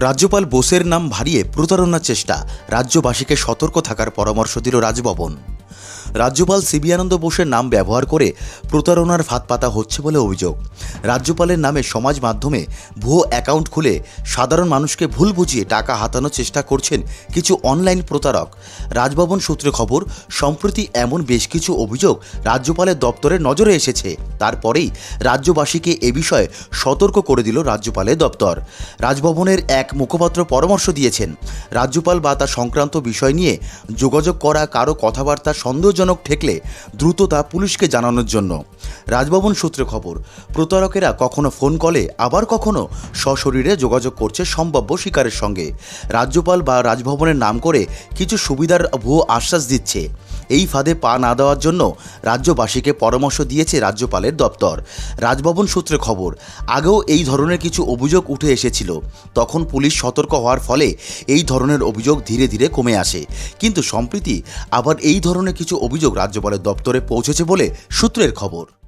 রাজ্যপাল বোসের নাম ভারিয়ে প্রতারণার চেষ্টা। রাজ্যবাসীকে সতর্ক থাকার পরামর্শ দিল রাজভবন। রাজ্যপাল সিবি আনন্দ বোসের নাম ব্যবহার করে প্রতারণার ফাঁদ পাতা হচ্ছে বলে অভিযোগ। রাজ্যপালের নামে সমাজ মাধ্যমে ভুয়ো অ্যাকাউন্ট খুলে সাধারণ মানুষকে ভুল বুঝিয়ে টাকা হাতানোর চেষ্টা করছেন কিছু অনলাইন প্রতারক। রাজভবন সূত্রে খবর, সম্প্রতি এমন বেশ কিছু অভিযোগ রাজ্যপালের দপ্তরে নজরে এসেছে। তারপরেই রাজ্যবাসীকে এ বিষয়ে সতর্ক করে দিল রাজ্যপালের দপ্তর। রাজভবনের এক মুখপাত্র পরামর্শ দিয়েছেন, রাজ্যপাল বা তা সংক্রান্ত বিষয় নিয়ে যোগাযোগ করা, কারও কথাবার্তা সন্দেহজনক ঠেকলে দ্রুত তা পুলিশকে জানানোর জন্য। রাজভবন সূত্রে খবর, প্রতারকেরা কখনো ফোন কলে, আবার কখনো সশরীরে যোগাযোগ করছে সম্ভাব্য শিকারের সঙ্গে। রাজ্যপাল বা রাজভবনের নাম করে কিছু সুবিধার ভুয়ো আশ্বাস দিচ্ছে। এই ফাঁদে পা না দেওয়ার জন্য রাজ্যবাসীকে পরামর্শ দিয়েছে রাজ্যপালের দপ্তর। রাজভবন সূত্রে খবর, আগেও এই ধরনের কিছু অভিযোগ উঠে এসেছিল। তখন পুলিশ সতর্ক হওয়ার ফলে এই ধরনের অভিযোগ ধীরে ধীরে কমে আসে। কিন্তু সম্প্রতি আবার এই ধরনের কিছু অভিযোগ রাজ্যপালের দপ্তরে পৌঁছেছে বলে সূত্রের খবর।